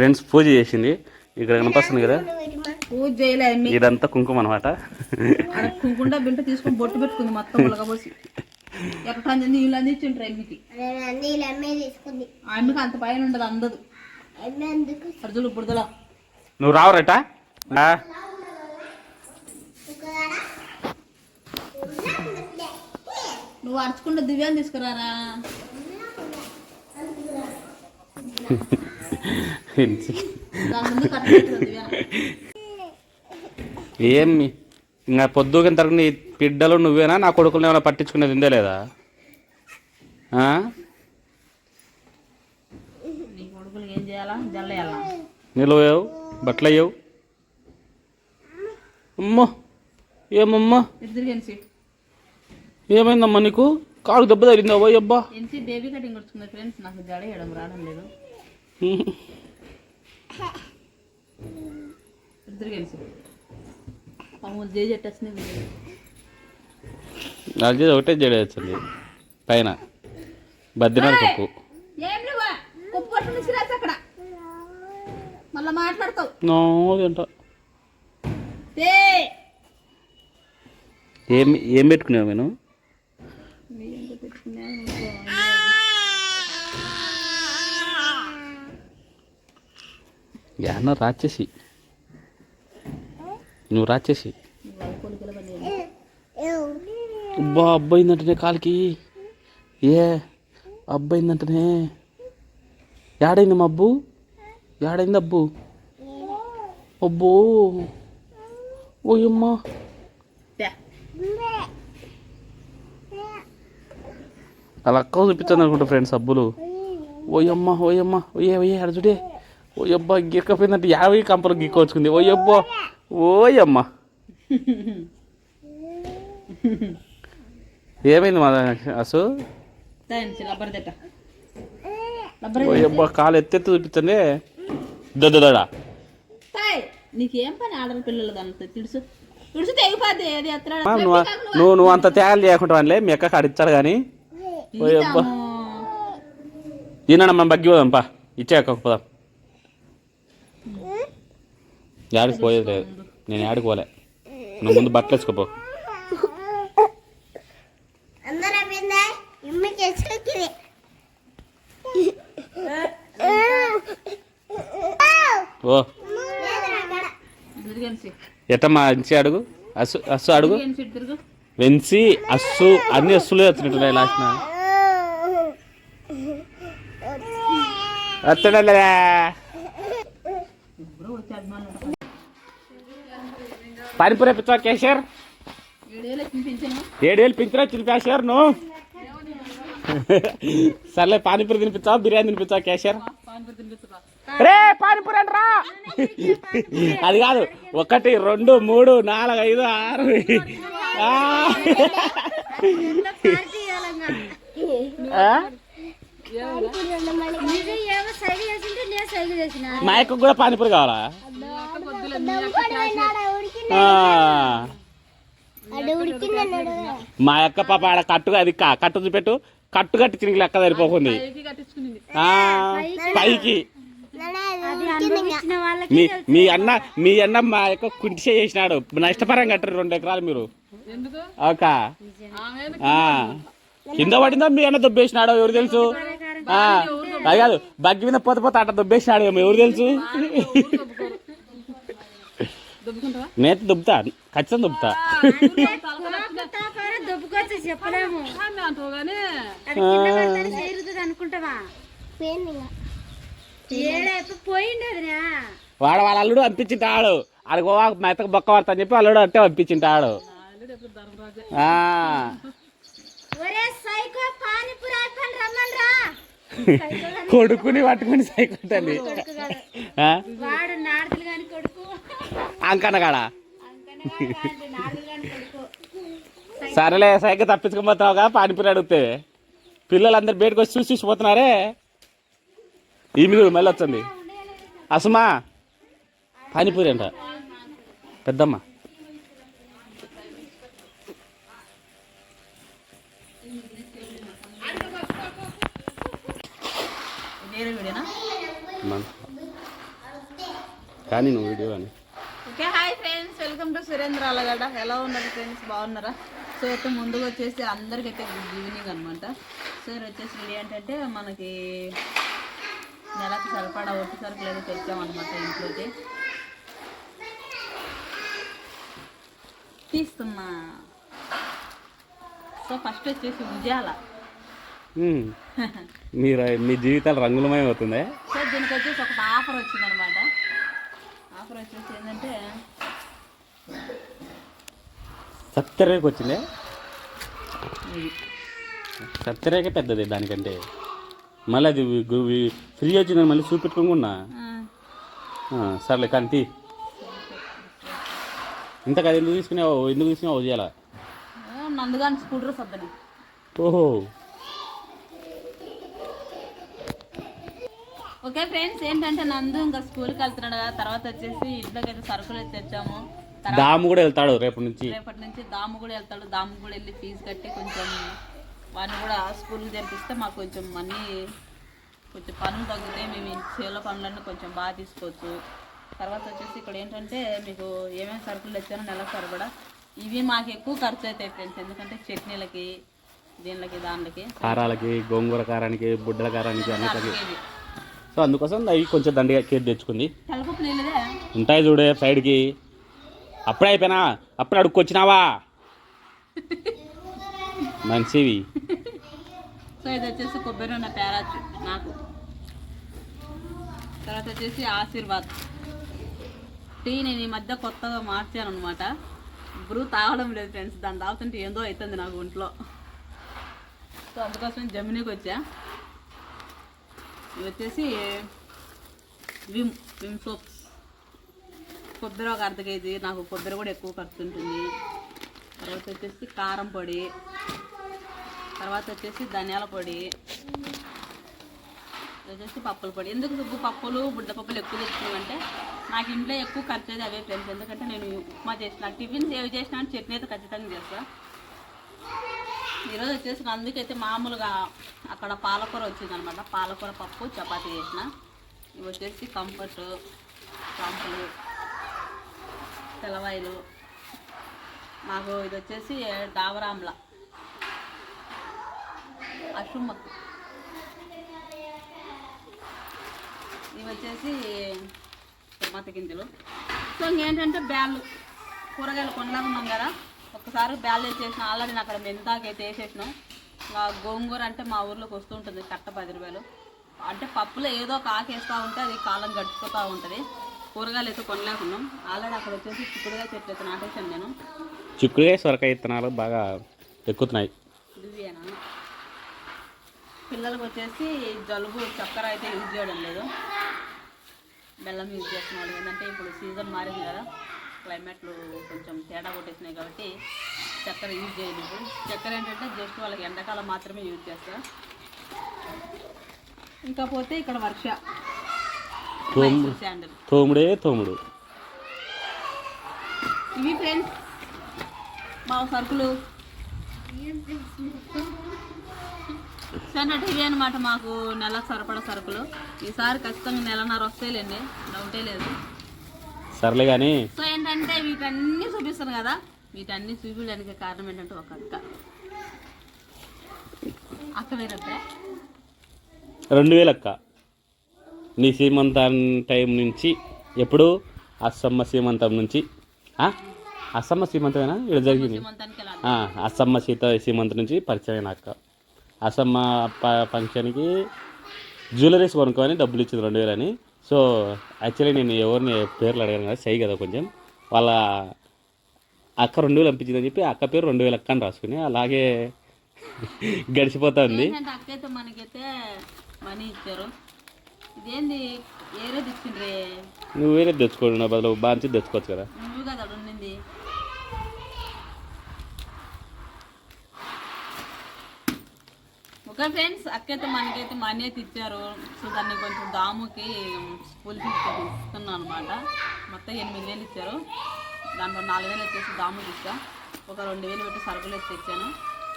Friends పూజ చేసింది. ఇక్కడ కనిపిస్తుంది కదా? పూజ ఇదంతా కుంకుమ అనమాట అడగకుండా బింట తీసుకొని బొట్టు పెట్టుకుంది మొత్తం ఉలగబోసి ఎక్కడ నీళ్ళు అందించుంటారు అంత పైన ఉండదు అందదు. అర్జులు బుడదలా నువ్వు రావరట? నువ్వు అరుచుకుంటే దివ్యాన్ని తీసుకురారా? ఏమి? ఇంకా పొద్దుకిన తరగతి నీ బిడ్డలు నువ్వేనా? నా కొడుకులు ఏమైనా పట్టించుకునేది ఉందే లేదా? ఏం నిలవేవు బట్టలు అయ్యవు అమ్మో! ఏమమ్మా? ఏమైందమ్మా నీకు? కాలు దెబ్బ తగిలిందా అబ్బా బేబీ కటింగ్ ఫ్రెండ్స్. నాకు జడ రావడం లేదు. ఒకటే జడేస్తుంది పైన. అక్కడ. మళ్ళా మాట్లాడతావు. తింటా. ఏం ఏం పెట్టుకున్నావు నేను యాన్న రాచేసి నువ్వు రాచేసి అబ్బా అబ్బాయిందంటనే కాలికి. ఏ అబ్బాయిందంటనే యాడైంది మా అబ్బు యాడైంది అబ్బు? అబ్బో. ఓయమ్మా. అలా అక్క చూపించాను అనుకుంటా ఫ్రెండ్స్ అబ్బులు. ఓయమ్మ ఓయమ్మ. ఓయే ఓయే ఓయబ్బా గిక్కపోయిందంటే యాభై కంపలు గిక్కొచ్చుకుంది. ఓయబ్బా ఓయమ్మ. ఏమైంది మా అసు? ఓయబ్బా కాలు ఎత్తెత్తి చూపించండి దొద్దడా తాయ్ నీకేం పని పిల్లలు దాంతో తెగిపోద్ది నువ్వు నువ్వు అంత తేగాలు చేయకుండా వాళ్ళే మీ అక్క అడిచాడు కానీ ఓయబ్బా. ఈయన మనం బగ్గి పోదాం పా. ఇచ్చే పోదాం. యాడికి పోయేది లేదు. నేను యాడికి పోలే. నువ్వు ముందు బట్టలు వేసుకోపో ఓ. ఎట్టమ్మా ఇంచి అడుగు? అస్సు అస్సు అడుగు? వెన్సి అస్సు అన్ని అస్సులే వచ్చినట్టున్నాయి లాస్ట్ అభిమానులు పానీపూరి పిచ్చా కేశర్ ఏడేళ్ళు పింఛరా చిలిపేశారు నువ్వు? సర్లే పానీపూరి తినిపించావా బిర్యానీ పానీపూరి తినిపించరా రే. పానీపూరి అంటరా. అది కాదు ఒకటి రెండు మూడు నాలుగు ఐదు ఆరు. మా కూడా పానీపూరి కావాలా? మా అక్క పాప ఆడ కట్టుగా అది క- కట్టు చూపెట్టు. కట్టు కట్టి తిరిగి లెక్క సరిపోకుంది. పైకి కట్టించుకునింది ఆ, పైకి. ఇచ్చిన వాళ్ళకి మీ మీ అన్న మీ అన్న మా యొక్క కుంటి చేసినాడు నష్టపరం కట్టరు రెండు ఎకరాలు మీరు. ఎందుకు? ఒక ఆ. కింద పడిందో మీ అన్న దుబ్బేసినాడో ఎవరు తెలుసు? అది కాదు బగ్గి మీద పోత పోత అట్ట దుబ్బేసినాడు ఏమో ఎవరు తెలుసు? నేత దుబ్బుతా ఖచ్చితంగా దుబ్బుతా. కానీ వాడ వాళ్ళ అల్లుడు పంపించింటాడు ఆడికి పోవా మెత్తకు బొక్క పడతా అని చెప్పి అల్లుడు అంటే పంపించింటాడు ఆ. ఒరే సైకో పానీపూరి అయిపోయి రమ్మని రా కొడుకుని పట్టుకుని సైకొట్టండి వాడు నారదులు గాని కొడుకు గాని కొడుకు సరేలే సైకిల్ తప్పించుకోబోతున్నావుగా పానీపూరి అడిగితే. పిల్లలందరూ బయటకు వచ్చి చూసి చూసిపోతున్నారే ఈ మీద మళ్ళీ వచ్చింది అసుమా పానీపూరి అంట. పెద్దమ్మ. కానీ నువ్వు వీడియో అని okay hi friends. Welcome to Surendra Alagadda. ఎలా ఉన్నారు ఫ్రెండ్స్? బాగున్నారా? సో అయితే ముందుగా వచ్చేసి అందరికైతే గుడ్ ఈవినింగ్ అనమాట సో వచ్చేసి ఇది ఏంటంటే మనకి నెలకు సరిపడా ఒట్టి సరుకులు అయితే తెచ్చామన్నమాట ఇంట్లోకి. తీస్తున్నా. సో ఫస్ట్ వచ్చేసి ఉజాల మ్మ్. మీ ర- మీ జీవితాలు రంగులమయం అవుతుందే సో దీనికి వచ్చేసి ఒక ఆఫర్ వచ్చిందనమాట ఆఫర్ వచ్చేసి ఏంటంటే వచ్చిందే? సత్యరేఖ పెద్దది దానికంటే. మళ్ళీ అది ఫ్రీ వచ్చిందని మళ్ళీ చూపెట్టుకోకుండా. సర్లే కానీ తీ. ఇంత కదా ఎందుకు తీసుకున్నావు ఎందుకు తీసుకున్నావు చేయాలా? నందుగాని స్కూటర్ సద్దని ఓహో. ఓకే ఫ్రెండ్స్ ఏంటంటే నందు ఇంకా స్కూల్కి వెళ్తున్నాడు కదా తర్వాత వచ్చేసి ఇంట్లోకి అయితే సరుకులు తెచ్చాము దాము కూడా వెళ్తాడు రేపటి నుంచి. రేపటి నుంచి దాము కూడా వెళ్తాడు. దాము కూడా వెళ్ళి ఫీజు కట్టి కొంచెం వాడిని కూడా స్కూల్కి తెప్పిస్తే మాకు కొంచెం అన్నీ కొంచెం పనులు తగ్గుతాయి. మేము చేలో పనులన్నీ కొంచెం బాగా తీసుకోవచ్చు. తర్వాత వచ్చేసి ఇక్కడ ఏంటంటే మీకు ఏమేమి సరుకులు తెచ్చానో నెల సరిపడా. ఇవి మాకు ఎక్కువ ఖర్చు అవుతాయి ఫ్రెండ్స్. ఎందుకంటే చట్నీలకి దీనిలకి దానిలకి. కారాలకి గోంగూర కారానికి బుడ్డల కారానికి అన్నిటికి సో అందుకోసం అవి కొంచెం దండిగా కేర్ తెచ్చుకుంది. ఉంటాయి చూడే సైడ్కి. అప్పుడే అయిపోయినా అప్పుడే అడుక్కొచ్చినావా? మంచివి సో ఇది వచ్చేసి కొబ్బరి ఉన్న పేరాచు నాకు. తర్వాత వచ్చేసి ఆశీర్వాద్. టీ నేను ఈ మధ్య కొత్తగా మార్చాను అనమాట బ్రూ తాగడం లేదు ఫ్రెండ్స్ దాన్ని తాగుతుంటే ఏందో అవుతుంది నాకు ఒంట్లో. సో అందుకోసం జమినీకి వచ్చా. ఇవి వచ్చేసి విమ్ విమ్ సోప్స్ కొబ్బరి ఒక అర్ధ కేజీ. నాకు కొబ్బరి కూడా ఎక్కువ ఖర్చు ఉంటుంది. తర్వాత వచ్చేసి కారం పొడి. తర్వాత వచ్చేసి ధనియాల పొడి. వచ్చేసి పప్పుల పొడి. ఎందుకు సుబ్బు పప్పులు బుడ్డ పప్పులు ఎక్కువ తెచ్చుకున్నామంటే నాకు ఇంట్లో ఎక్కువ ఖర్చు అయితే అవే ఫ్రెండ్స్ ఎందుకంటే నేను ఉప్మా చేసిన టిఫిన్స్ ఏవి చేసినా చట్నీ అయితే ఖచ్చితంగా చేస్తాను ఈరోజు వచ్చేసి అందుకైతే మామూలుగా అక్కడ పాలకూర వచ్చిందనమాట. పాలకూర పప్పు చపాతీ చేసిన. ఇవి వచ్చేసి కంఫర్ట్ కాంపులు తెలవాయిలు మాకు ఇది వచ్చేసి దావరాంల. అశుమ్మకు ఇవి వచ్చేసి మత గింజలు. సో ఇంకేంటంటే బ్యాళ్ళు. కూరగాయలు కొనలేకున్నాం కదా. ఒక్కసారి బ్యాల్ వేసేసిన ఆల్రెడీ అక్కడ మెంతాకైతే వేసేసినాం. ఇంకా గోంగూర అంటే మా ఊర్లోకి వస్తూ ఉంటుంది కట్ట పది రూపాయలు. అంటే పప్పులో ఏదో ఒక ఆకు వేస్తూ ఉంటే అది కాలం గడిచిపోతూ ఉంటుంది. కూరగాయలు అయితే కొనలేకున్నాం. ఆల్రెడీ అక్కడ వచ్చేసి చిక్కుడుగా చెట్లు అయితే నాటేసాను నేను. చిక్కుడుగా సొరకాయ విత్తనాలు బాగా ఎక్కుతున్నాయి. పిల్లలకు వచ్చేసి జలుబు చక్కెర అయితే యూజ్ చేయడం లేదు. బెల్లం యూజ్ చేస్తున్నాడు. ఏంటంటే ఇప్పుడు సీజన్ మారింది కదా. క్లైమేట్లు కొంచెం తేడా కొట్టేసినాయి కాబట్టి చక్కెర యూజ్ చేయదు ఇప్పుడు చక్కెర ఏంటంటే జస్ట్ వాళ్ళకి ఎండాకాలం మాత్రమే యూజ్ చేస్తారు ఇంకా పోతే ఇక్కడ వర్ష. తోముడే. తోముడు ఇవి ఫ్రెండ్స్ మా సరుకులు. సన్నటి ఇవి అనమాట మాకు నెలకు సరిపడా సరుకులు. ఈసారి ఖచ్చితంగా నెలన్నర వస్తాయిలేండి. డౌటే లేదు. సర్లే కానీ సో ఏంటంటే వీటన్నీ చూపిస్తాను కదా. వీటన్నీ చూపించడానికి కారణం ఏంటంటే ఒక అక్క. అక్క వేరే రెండు వేలు అక్క. నీ సీమంతం టైం నుంచి ఎప్పుడు? అస్సమ్మ సీమంతం నుంచి? అస్సమ్మ సీమంతమేనా? ఇక్కడ జరిగింది. అస్సమ్మ సీత సీమంతం నుంచి పరిచయం అయిన అక్క. అసమ్మ ప- ఫంక్షన్కి జ్యువెలరీస్ కొనుక్కొని డబ్బులు ఇచ్చింది రెండు వేలని సో యాక్చువల్లీ నేను ఎవరిని పేర్లు అడిగాను కదా సై కదా కొంచెం. వాళ్ళ అక్క రెండు వేలు పంపించిందని చెప్పి అక్క పేరు రెండు వేలు అక్క అని రాసుకుని అలాగే గడిచిపోతుంది ఏంటంటే అక్క అయితే మనకైతే మనీ ఇచ్చారు. ఇదేంది? ఏరే ఇచ్చిండ్రే నువ్వు వేరే తెచ్చుకోండి నా బదులు బాగా తెచ్చుకోవచ్చు కదా. నువ్వు కదా అక్కడ ఉండింది ఓకే ఫ్రెండ్స్ అక్కైతే మనకైతే మనీ అయితే ఇచ్చారు. సో దాన్ని కొంచెం దాముకి స్కూల్ ఫీజు ఇస్తున్నాను అనమాట మొత్తం ఎనిమిది వేలు ఇచ్చారు. దాంట్లో నాలుగు వేలు వచ్చేసి దాముకి ఇచ్చా. ఒక రెండు వేలు పెట్టి సరుకులు అయితే తెచ్చాను.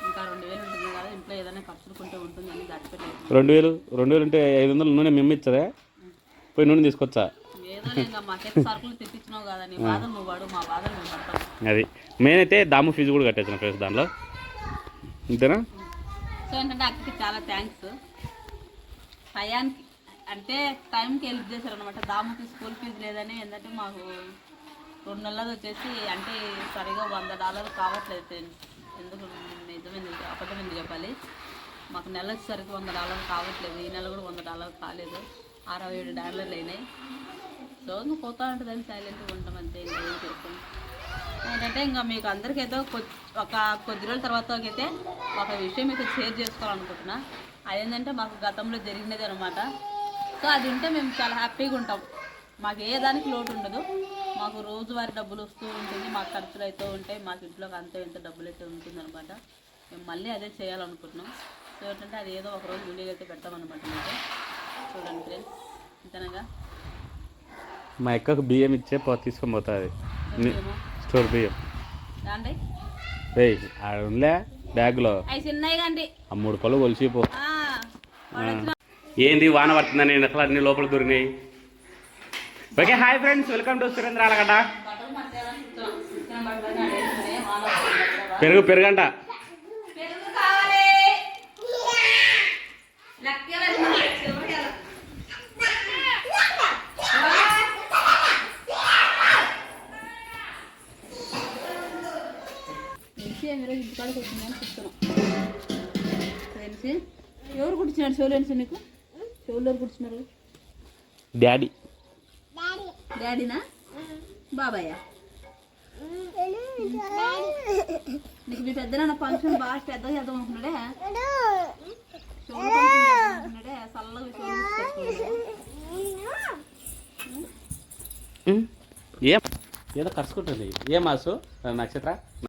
ఇంకా రెండు వేలు ఉంటుంది కదా ఇంట్లో ఏదైనా ఖర్చుకుంటే ఉంటుందని దాచిపెట్టలేదు రెండు వేలు రెండు వేలు అంటే ఐదు వందలు నూనె మేము ఇచ్చదా? పోయి నూనె తీసుకొచ్చా? అది. మెయిన్ అయితే దాము ఫీజు కూడా కట్టేసిన ఫ్రెండ్స్ దానిలో అంతేనా సో ఏంటంటే అక్కకి చాలా థ్యాంక్స్ టయానికి అంటే టైంకి హెల్ప్ చేశారనమాట దాముకి స్కూల్ ఫీజు లేదని ఏంటంటే మాకు రెండు నెలలు వచ్చేసి అంటే సరిగా వంద డాలర్లు కావట్లేదు ఎందుకు? నిజమైంది అబద్ధమైంది చెప్పాలి? మాకు నెల వచ్చేసరికి వంద డాలర్లు కావట్లేదు. ఈ నెల కూడా వంద డాలర్లు కాలేదు. అరవై ఏడు డాలర్లు అయినాయి. సో ఇంకా పోతా ఉంటుందని సైలెంట్గా ఉంటాం అంతే ఇంకేం చేస్తాం? ఏంటంటే ఇంకా మీకు అందరికైతే ఒక కొద్ది రోజుల తర్వాత అయితే ఒక విషయం మీకు షేర్ చేసుకోవాలనుకుంటున్నా. అదేంటంటే మాకు గతంలో జరిగినది అనమాట సో అది ఉంటే మేము చాలా హ్యాపీగా ఉంటాం. మాకు ఏ దానికి లోటు ఉండదు. మాకు రోజువారీ డబ్బులు వస్తూ ఉంటుంది. మాకు ఖర్చులు అయితే ఉంటాయి. మాకు ఇంట్లోకి అంత ఇంత డబ్బులు అయితే ఉంటుంది అనమాట మేము మళ్ళీ అదే చేయాలనుకుంటున్నాం. సో ఏంటంటే అది ఏదో ఒక రోజు వీడియో అయితే పెడతామన్నమాట మీకు. చూడండి ఫ్రెండ్స్ ఇంతనగా మా అక్కకు బియ్యం ఇచ్చే తీసుకొని పోతుంది. స్టోర్ బియ్యం. అండి ఏయ్ ఆడ ఉండే బ్యాగ్లో. ఆ మూడు పళ్ళు కొలిసిపో ఏంది వాన పడుతుందని అసలు అన్ని లోపల దొరికినాయి. Okay hi friends welcome to Surendra Allagadda. బట్టలు మర్చాలని చూస్తున్నాం. చిన్న బట్టలు ఆడేసుకునే వాన వస్తుంది కదా. పెరుగు పెరుగంట పెరుగు కావాలి లెక్కలు వేసుకుని చివరికి వెళ్ళ. తెలిసి వచ్చిందని చెప్తున్నాం తెలిసి ఎవరు కుట్టించినారు చెవులు నీకు చెవులు ఎవరు కుట్టించినారు డాడీ. డాడీనా? బాబాయా. నీకు మీ పెద్దనాన్న ఫంక్షన్ బాగా పెద్దగా చేద్దాం అనుకున్నాడే? అనుకున్నాడే? చల్లగా. ఏం? ఏదో కరుచుకుంటుంది ఏం మాసు? నక్షత్ర?